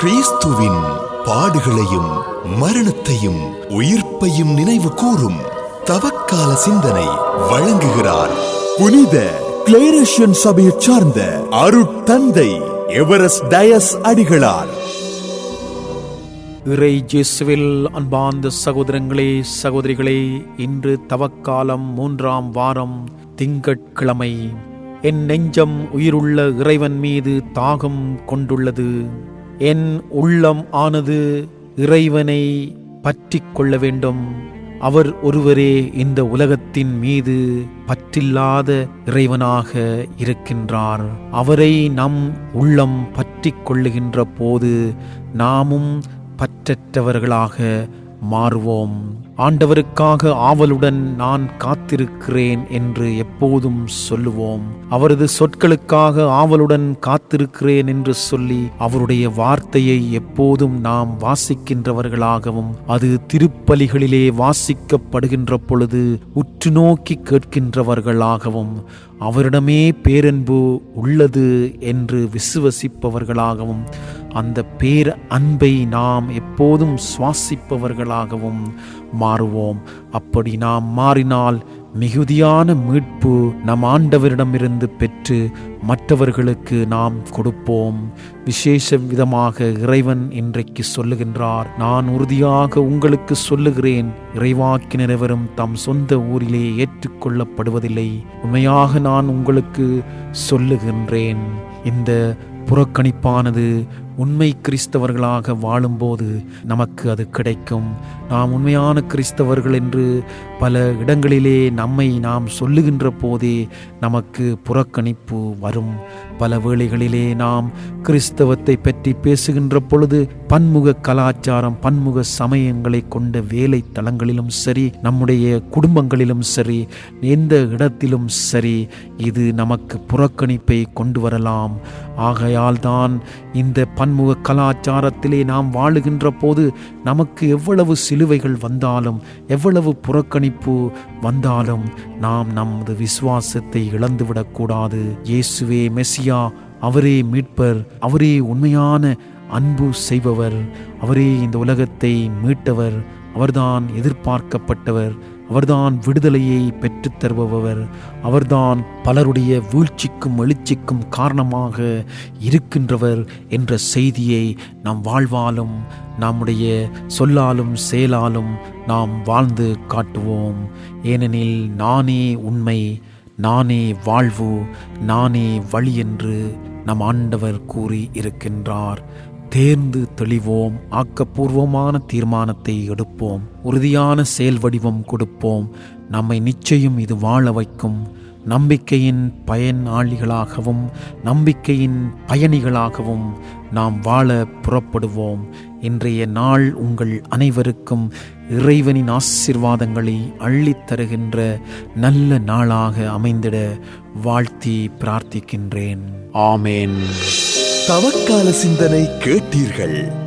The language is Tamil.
கிறிஸ்துவின் பாடுகளையும் மரணத்தையும் உயிர்ப்பையும் நினைவு கூறும் தவக்கால சிந்தனை வழங்குகிறார். புனித கிளேரேஷியன் சபையைச் சார்ந்த அருட்தந்தை எவரஸ்ட் டயஸ் அடிகளார். இறை ஜேசுவில் அன்பார்ந்த சகோதரங்களே சகோதரிகளே இன்று தவக்காலம் மூன்றாம் வாரம் திங்கட்கிழமை. என் நெஞ்சம் உயிருள்ள இறைவன் மீது தாகம் கொண்டுள்ளது. என் உள்ளம் ஆனது இறைவனை பற்றி கொள்ள வேண்டும். அவர் ஒருவரே இந்த உலகத்தின் மீது பற்றில்லாத இறைவனாக இருக்கின்றார். அவரை நம் உள்ளம் பற்றி கொள்ளுகின்ற போது நாமும் பற்றற்றவர்களாக மாறுவோம். ஆண்டவருக்காக ஆவலுடன் நான் காத்திருக்கிறேன் என்று எப்போதும் சொல்லுவோம். அவரது சொற்களுக்காக ஆவலுடன் காத்திருக்கிறேன் என்று சொல்லி அவருடைய வார்த்தையை எப்போதும் நாம் வாசிக்கின்றவர்களாகவும் அது திருப்பலிகளிலே வாசிக்கப்படுகின்ற பொழுது உற்று நோக்கி கேட்கின்றவர்களாகவும் அவரிடமே பேரன்பு உள்ளது என்று விசுவசிப்பவர்களாகவும் அந்த பேர் அன்பை நாம் எப்போதும் சுவாசிப்பவர்களாகவும் மாறுவோம். அப்படி நாம் மாறினால் மிகுதியான மீட்பு நம் ஆண்டவரிடமிருந்து பெற்று மற்றவர்களுக்கு நாம் கொடுப்போம். விசேஷ விதமாக இறைவன் இன்றைக்கு சொல்லுகின்றார் நான் உறுதியாக உங்களுக்கு சொல்லுகிறேன் இறைவாக்கினரவரும் தம் சொந்த ஊரிலே ஏற்றுக்கொள்ளப்படுவதில்லை. உண்மையாக நான் உங்களுக்கு சொல்லுகின்றேன். இந்த புறக்கணிப்பானது. உண்மை கிறிஸ்தவர்களாக வாழும்போது நமக்கு அது கிடைக்கும். நாம் உண்மையான கிறிஸ்தவர்கள் என்று பல இடங்களிலே நம்மை நாம் சொல்லுகின்ற போதே நமக்கு புறக்கணிப்பு வரும். பல வேளைகளிலே நாம் கிறிஸ்தவத்தை பற்றி பேசுகின்ற பொழுது பன்முக கலாச்சாரம் பன்முக சமயங்களை கொண்ட வேலை தளங்களிலும் சரி நம்முடைய குடும்பங்களிலும் சரி எந்த இடத்திலும் சரி இது நமக்கு புறக்கணிப்பை கொண்டு வரலாம். ஆகையால் தான் இந்த பன்முக கலாச்சாரத்திலே நாம் வாழுகின்ற போது நமக்கு எவ்வளவு சிலுவைகள் வந்தாலும் எவ்வளவு புறக்கணிப்பு வந்தாலும் நாம் நமது விசுவாசத்தை இழந்துவிடக்கூடாது இயேசுவே மெசியா அவரே மீட்பர் அவரே உண்மையான அன்பு செய்பவர் அவரே இந்த உலகத்தை மீட்டவர் அவர்தான் எதிர்பார்க்கப்பட்டவர். அவர்தான் விடுதலையை பெற்றுத் தருபவர். அவர்தான் பலருடைய வீழ்ச்சிக்கும் எழுச்சிக்கும் காரணமாக இருக்கின்றவர் என்ற செய்தியை நாம் வாழ்வாலும் நம்முடைய சொல்லாலும் செயலாலும் நாம் வாழ்ந்து காட்டுவோம். ஏனெனில் நானே உண்மை நானே வாழ்வு நானே வழி என்று நம் ஆண்டவர் கூறி இருக்கின்றார். தேர்ந்து தெளிவோம் ஆக்கப்பூர்வமான தீர்மானத்தை எடுப்போம் உறுதியான செயல் வடிவம் கொடுப்போம். நம்மை நிச்சயம் இது வாழ வைக்கும். நம்பிக்கையின் பயனாளிகளாகவும் நம்பிக்கையின் பயணிகளாகவும் நாம் வாழ புறப்படுவோம். இன்றைய நாள் உங்கள் அனைவருக்கும் இறைவனின் ஆசிர்வாதங்களை அள்ளித் தருகின்ற நல்ல நாளாக அமைந்திட வாழ்த்தி பிரார்த்திக்கின்றேன். ஆமேன். தவக்கால சிந்தனை கேட்டீர்கள்.